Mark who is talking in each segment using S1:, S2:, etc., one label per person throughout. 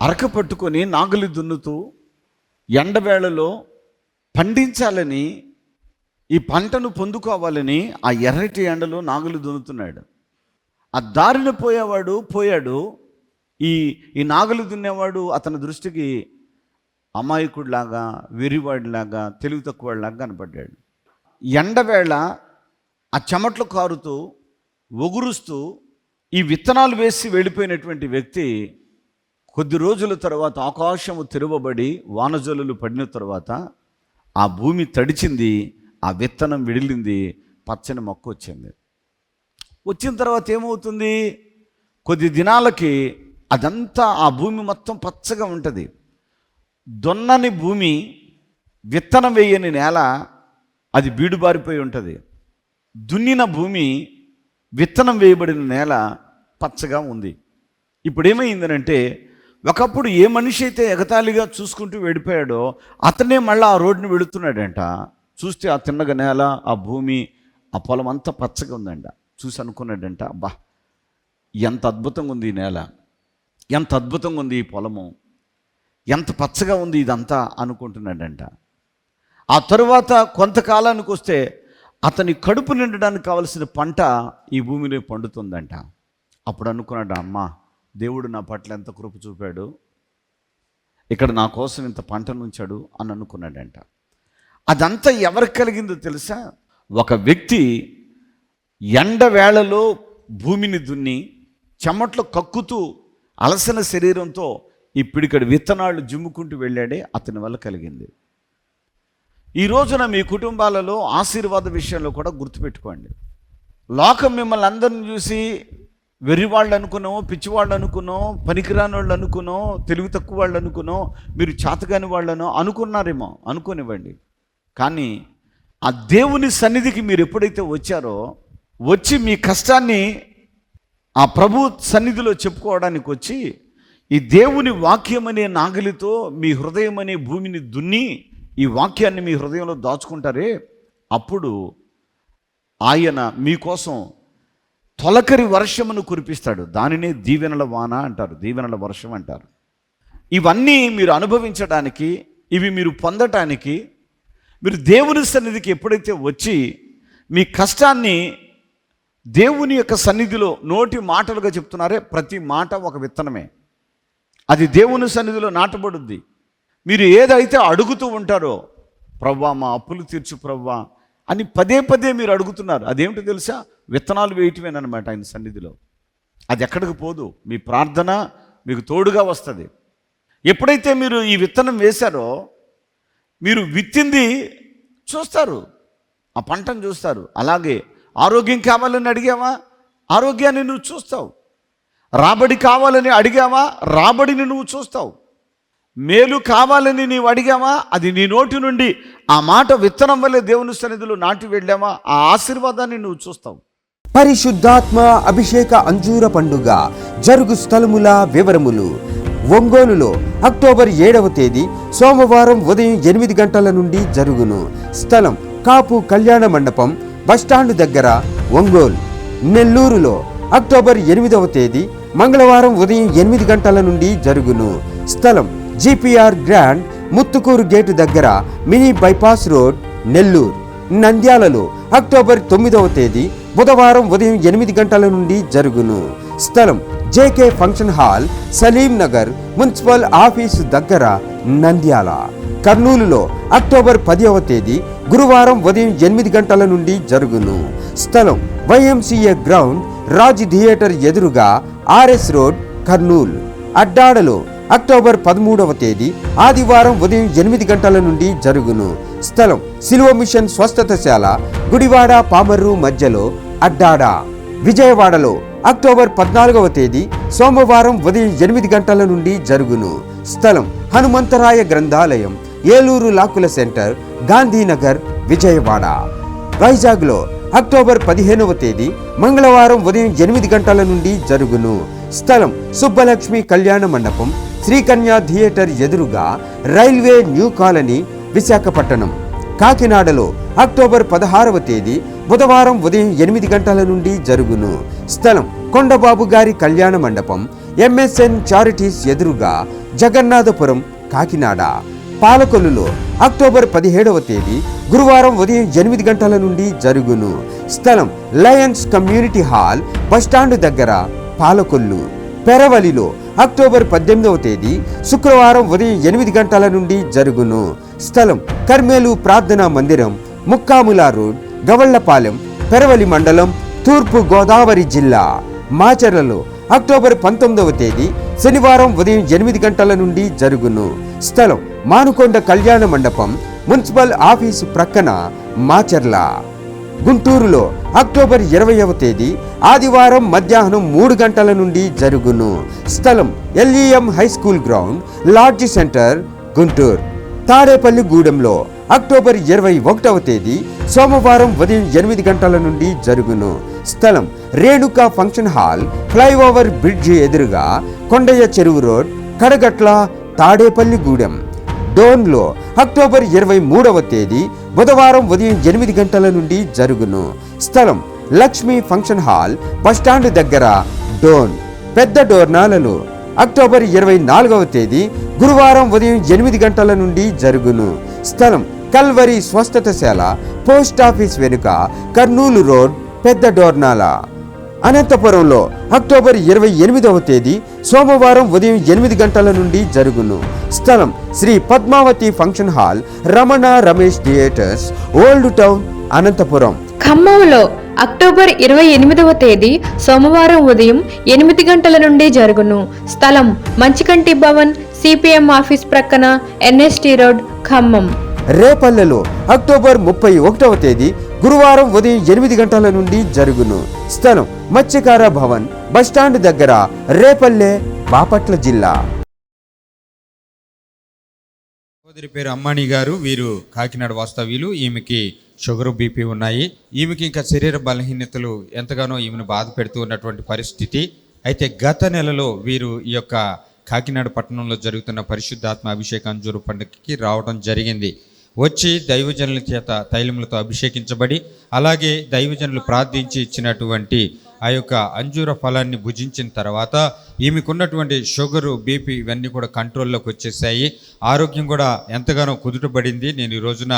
S1: అరక పట్టుకొని నాగలి దున్నుతూ ఎండవేళలో పండించాలని ఈ పంటను పొందుకోవాలని ఆ ఎర్రటి ఎండలో నాగలి దున్నుతున్నాడు. ఆ దారిన పోయేవాడు పోయాడు. ఈ ఈ నాగలి దున్నేవాడు అతని దృష్టికి అమాయకుడిలాగా వెరివాడిలాగా తెలివి తక్కువలాగా కనపడ్డాడు. ఎండవేళ ఆ చెమట్లు కారుతూ ఒగురుస్తూ ఈ విత్తనాలు వేసి వెళ్ళిపోయినటువంటి వ్యక్తి కొద్ది రోజుల తర్వాత ఆకాశము తెరవబడి వానజల్లులు పడిన తర్వాత ఆ భూమి తడిచింది ఆ విత్తనం విడిలింది పచ్చని మొక్క వచ్చింది. వచ్చిన తర్వాత ఏమవుతుంది? కొద్ది దినాలకి అదంతా ఆ భూమి మొత్తం పచ్చగా ఉంటుంది. దొన్నని భూమి విత్తనం వేయని నేల అది బీడుబారిపోయి ఉంటుంది. దున్నిన భూమి విత్తనం వేయబడిన నేల పచ్చగా ఉంది. ఇప్పుడు ఏమైందనంటే ఒకప్పుడు ఏ మనిషి అయితే ఎగతాళిగా చూసుకుంటూ వెళ్ళిపోయాడో అతనే మళ్ళీ ఆ రోడ్డుని వెళుతున్నాడంట. చూస్తే ఆ తిన్నగ నేల ఆ భూమి ఆ పొలం అంతా పచ్చగా ఉందంట. చూసి అనుకున్నాడంట అబ్బా ఎంత అద్భుతంగా ఉంది ఈ నేల. ఎంత అద్భుతంగా ఉంది ఈ పొలము. ఎంత పచ్చగా ఉంది ఇదంతా అనుకుంటున్నాడంట. ఆ తరువాత కొంతకాలానికి వస్తే అతని కడుపు నిండడానికి కావలసిన పంట ఈ భూమిలో పండుతుందంట. అప్పుడు అనుకున్నాడు అమ్మా దేవుడు నా పట్ల ఎంత కృప చూపాడు ఇక్కడ నా కోసం ఇంత పంటను ఉంచాడు అని అనుకున్నాడంట. అదంతా ఎవరికి కలిగిందో తెలుసా? ఒక వ్యక్తి ఎండవేళలో భూమిని దున్ని చెమట్లు కక్కుతూ అలసిన శరీరంతో ఇప్పుడిక్కడ విత్తనాలు జుమ్ముకుంటూ వెళ్ళాడే అతని వల్ల కలిగింది. ఈ రోజున మీ కుటుంబాలలో ఆశీర్వాద విషయంలో కూడా గుర్తుపెట్టుకోండి. లోకం మిమ్మల్ని అందరిని చూసి వెర్రివాళ్ళు అనుకునో పిచ్చివాళ్ళు అనుకునో పనికిరాని వాళ్ళు అనుకునో తెలివి తక్కువ వాళ్ళు అనుకునో మీరు చేతగాని వాళ్ళనో అనుకున్నారేమో అనుకోనివ్వండి. కానీ ఆ దేవుని సన్నిధికి మీరు ఎప్పుడైతే వచ్చారో వచ్చి మీ కష్టాన్ని ఆ ప్రభు సన్నిధిలో చెప్పుకోవడానికి వచ్చి ఈ దేవుని వాక్యం అనే నాగలితో మీ హృదయం అనే భూమిని దున్ని ఈ వాక్యాన్ని మీ హృదయంలో దాచుకుంటారే అప్పుడు ఆయన మీకోసం తొలకరి వర్షమును కురిపిస్తాడు. దానినే దీవెనల వాన అంటారు. దీవెనల వర్షం అంటారు. ఇవన్నీ మీరు అనుభవించడానికి ఇవి మీరు పొందటానికి మీరు దేవుని సన్నిధికి ఎప్పుడైతే వచ్చి మీ కష్టాన్ని దేవుని యొక్క సన్నిధిలో నోటి మాటలుగా చెప్తున్నారే ప్రతి మాట ఒక విత్తనమే. అది దేవుని సన్నిధిలో నాటబడుద్ది. మీరు ఏదైతే అడుగుతూ ఉంటారో ప్రవ్వా మా అప్పులు తీర్చు ప్రవ్వా అని పదే పదే మీరు అడుగుతున్నారు. అదేమిటో తెలుసా? విత్తనాలు వేయటమేనమాట ఆయన సన్నిధిలో. అది ఎక్కడికి పోదు. మీ ప్రార్థన మీకు తోడుగా వస్తుంది. ఎప్పుడైతే మీరు ఈ విత్తనం వేశారో మీరు విత్తింది చూస్తారు. ఆ పంటను చూస్తారు. అలాగే ఆరోగ్యం కావాలని అడిగావా? ఆరోగ్యాన్ని నువ్వు చూస్తావు. రాబడి కావాలని అడిగావా? రాబడిని నువ్వు చూస్తావు. మేలు కావాలని నీవు అడిగావా? అది నీ నోటి నుండి ఆ మాట విత్తనం వల్లే దేవుని సన్నిధిలో నాటి వెళ్ళామా ఆ ఆశీర్వాదాన్ని నువ్వు చూస్తావు.
S2: పరిశుద్ధాత్మ అభిషేక అంజూర పండుగ జరుగు స్థలముల వివరములు. ఒంగోలులో అక్టోబర్ ఏడవ తేదీ సోమవారం ఉదయం ఎనిమిది గంటల నుండి జరుగును. స్థలం కాపు కళ్యాణ మండపం బస్టాండ్ దగ్గర ఒంగోలు. నెల్లూరులో అక్టోబర్ ఎనిమిదవ తేదీ మంగళవారం ఉదయం ఎనిమిది గంటల నుండి జరుగును. స్థలం జిపిఆర్ గ్రాండ్ ముత్తుకూరు గేటు దగ్గర మినీ బైపాస్ రోడ్ నెల్లూరు. నంద్యాలలో అక్టోబర్ తొమ్మిదవ తేదీ బుధవారం ఉదయం ఎనిమిది గంటల నుండి జరుగును. స్థలం JK function hall Saleem Nagar municipal office దగ్గర నంద్యాల. కర్నూలులో అక్టోబర్ పదివ తేదీ గురువారం ఉదయం ఎనిమిది గంటల నుండి జరుగును. స్థలం వైఎంసీఏ గ్రౌండ్ రాజ్ థియేటర్ ఎదురుగా ఆర్ఎస్ రోడ్ కర్నూలు. అడ్డాడలో అక్టోబర్ పదమూడవ తేదీ ఆదివారం ఉదయం ఎనిమిది గంటల నుండి జరుగును. స్థలం సిలువ మిషన్ స్వస్థతశాల గుడివాడ పామర్రు మధ్యలో అడ్డాడ. విజయవాడలో అక్టోబర్ పద్నాలుగవ తేదీ సోమవారం ఉదయం ఎనిమిది గంటల నుండి జరుగును. స్థలం హనుమంతరాయ గ్రంథాలయం ఏలూరు లాకుల సెంటర్ గాంధీనగర్ విజయవాడ. వైజాగ్లో అక్టోబర్ పదిహేనవ తేదీ మంగళవారం ఉదయం ఎనిమిది గంటల నుండి జరుగును. స్థలం సుబ్బలక్ష్మి కళ్యాణ మండపం శ్రీకన్యా థియేటర్ ఎదురుగా రైల్వే న్యూ కాలనీ విశాఖపట్నం. కాకినాడలో అక్టోబర్ పదహారవ తేదీ బుధవారం ఉదయం ఎనిమిది గంటల నుండి జరుగును. స్థలం కొండబాబు గారి కళ్యాణ మండపం ఎంఎస్ఎన్ చారిటీస్ ఎదురుగా జగన్నాథపురం కాకినాడ. పాలకొల్లులో అక్టోబర్ పదిహేడవ తేదీ గురువారం ఉదయం ఎనిమిది గంటల నుండి జరుగును. స్థలం లయన్స్ కమ్యూనిటీ హాల్ బస్టాండ్ దగ్గర పాలకొల్లు. పెరవలిలో అక్టోబర్ పద్దెనిమిదవ తేదీ శుక్రవారం ఉదయం ఎనిమిది గంటల నుండి జరుగును. స్థలం కర్మేలు ప్రార్థనా మందిరం ముక్కాముల రోడ్ గవళ్ళపాలెం పెరవలి మండలం తూర్పు గోదావరి జిల్లా. మాచర్లలో అక్టోబర్ పంతొమ్మిదవ తేదీ శనివారం ఉదయం ఎనిమిది గంటల నుండి జరుగును. స్థలం మానుకొండ కళ్యాణ మండపం మున్సిపల్ ఆఫీసు ప్రక్కన మాచర్ల. గుంటూరులో అక్టోబర్ ఇరవైవ తేదీ ఆదివారం మధ్యాహ్నం మూడు గంటల నుండి జరుగును. స్థలం LEM high school ground lodge centre Guntur. Tadepalli గూడెంలో October ఇరవై ఒకటవ తేదీ సోమవారం ఉదయం ఎనిమిది గంటల నుండి జరుగును. స్థలం Renuka function hall flyover bridge ఎదురుగా కొండయ్య చెరువు రోడ్ కడగట్ల తాడేపల్లి గూడెం. డోన్లో అక్టోబర్ ఇరవై మూడవ తేదీ బుధవారం ఉదయం ఎనిమిది గంటల నుండి జరుగును. స్థలం లక్ష్మీ ఫంక్షన్ హాల్ బస్టాండ్ దగ్గర డోన్. పెద్ద డోర్నాలలో అక్టోబర్ ఇరవై నాలుగవ తేదీ గురువారం ఉదయం ఎనిమిది గంటల నుండి జరుగును. స్థలం కల్వరి స్వస్థతశాల పోస్ట్ ఆఫీస్ వెనుక కర్నూలు రోడ్ పెద్ద డోర్నాల. అనంతపురంలో అక్టోబర్ ఇరవై ఎనిమిదవ తేదీ సోమవారం ఉదయం ఎనిమిది గంటల నుండి జరుగును. స్థలం Sri Padmavathi function hall Ramana Ramesh theatres old town Anantapur.
S3: ఖమ్మంలో అక్టోబర్ ఇరవై ఎనిమిదవ తేదీ సోమవారం ఉదయం ఎనిమిది గంటల నుండి జరుగును. స్థలం మంచికంటి భవన్ సిపిఎం ఆఫీస్ ప్రక్కన ఎన్ఎస్టి రోడ్ ఖమ్మం.
S2: రేపల్లెలో అక్టోబర్ ముప్పై ఒకటవ తేదీ గురువారం ఉదయం ఎనిమిది గంటల నుండి జరుగును. స్థలం మత్స్యకార భవన్ బస్టాండ్ దగ్గర రేపల్లె బాపట్ల జిల్లా.
S4: సోదరి పేరు అమ్మాణి గారు వీరు కాకినాడ వాస్తవ్యులు. ఈమెకి షుగర్ బీపీ ఉన్నాయి. ఈమెకి ఇంకా శరీర బలహీనతలు ఎంతగానో ఈమెను బాధ పెడుతూ ఉన్నటువంటి పరిస్థితి. అయితే గత నెలలో వీరు ఈ యొక్క కాకినాడ పట్టణంలో జరుగుతున్న పరిశుద్ధాత్మ అభిషేక అంజూరు పండుగకి రావడం జరిగింది. వచ్చి దైవజనుల చేత తైలములతో అభిషేకించబడి అలాగే దైవజనులు ప్రార్థించి ఇచ్చినటువంటి ఆ యొక్క అంజూర ఫలాన్ని భుజించిన తర్వాత ఈమెకున్నటువంటి షుగరు బీపీ ఇవన్నీ కూడా కంట్రోల్లోకి వచ్చేసాయి. ఆరోగ్యం కూడా ఎంతగానో కుదుటపడింది నేను ఈ రోజున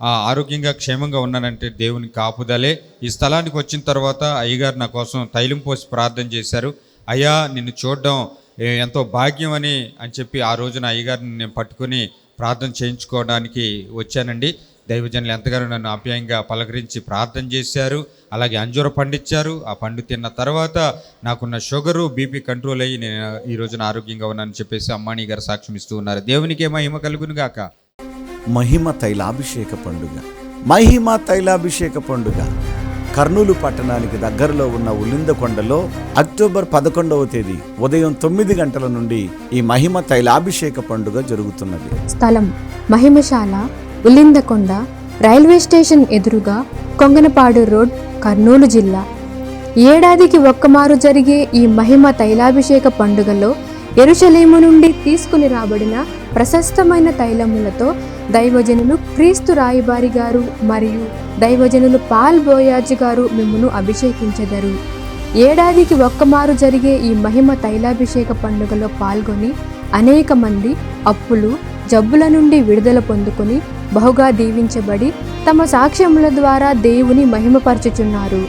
S4: ఆ, ఆరోగ్యంగా క్షేమంగా ఉన్నానంటే దేవుని కాపుదలే. ఈ స్థలానికి వచ్చిన తర్వాత అయ్యగారు నా కోసం తైలం పోసి ప్రార్థన చేశారు. అయ్యా నిన్ను చూడడం ఎంతో భాగ్యం అని అని చెప్పి ఆ రోజున అయ్యగారిని నేను పట్టుకొని ప్రార్థన చేయించుకోవడానికి వచ్చానండి. దైవజనులు ఎంతగానో నన్ను ఆప్యాయంగా పలకరించి ప్రార్థన చేశారు. అలాగే అంజూర పండిచ్చారు. ఆ పండు తిన్న తర్వాత నాకున్న షుగరు బీపీ కంట్రోల్ అయ్యి నేను ఈ రోజున ఆరోగ్యంగా ఉన్నానని చెప్పేసి అమ్మాణి గారు సాక్ష్యం ఇస్తూ ఉన్నారు. దేవునికి మహిమ కలుగును గాక.
S1: మహిమ తైలాభిషేక పండుగ. మహిమ తైలాభిషేక పండుగ. కర్నూలు పట్టణానికి దగ్గరలో ఉన్న ఉలిందకొండలో అక్టోబర్ పదకొండవ తేదీ ఉదయం తొమ్మిది గంటల నుండి ఈ మహిమ తైలాభిషేక పండుగ జరుగుతున్నది.
S5: స్థలం మహిమశాల ఉల్లిందకొండ రైల్వే స్టేషన్ ఎదురుగా కొంగనపాడు రోడ్ కర్నూలు జిల్లా. ఏడాదికి ఒక్కమారు జరిగే ఈ మహిమ తైలాభిషేక పండుగలో ఎరుషలేము నుండి తీసుకుని రాబడిన ప్రశస్తమైన తైలములతో దైవజనులు క్రీస్తు రాయబారి గారు మరియు దైవజనులు పాల్ బోయాజ్ గారు మిమ్మను అభిషేకించెదరు. ఏడాదికి ఒక్కమారు జరిగే ఈ మహిమ తైలాభిషేక పండుగలో పాల్గొని అనేక మంది అప్పులు జబ్బుల నుండి విడుదల పొందుకొని బహుగా దీవించబడి తమ సాక్ష్యముల ద్వారా దేవుని మహిమపరచుచున్నారు.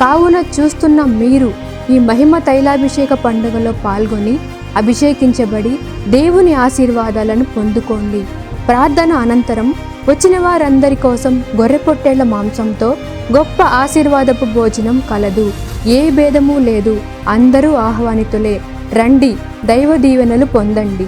S5: కావున చూస్తున్న మీరు ఈ మహిమ తైలాభిషేక పండుగలో పాల్గొని అభిషేకించబడి దేవుని ఆశీర్వాదాలను పొందుకోండి. ప్రార్థన అనంతరం వచ్చిన వారందరి కోసం గొర్రెపొట్టేళ్ళ మాంసంతో గొప్ప ఆశీర్వాదపు భోజనం కలదు. ఏ భేదము లేదు. అందరూ ఆహ్వానితులే. రండి దైవ దీవెనలు పొందండి.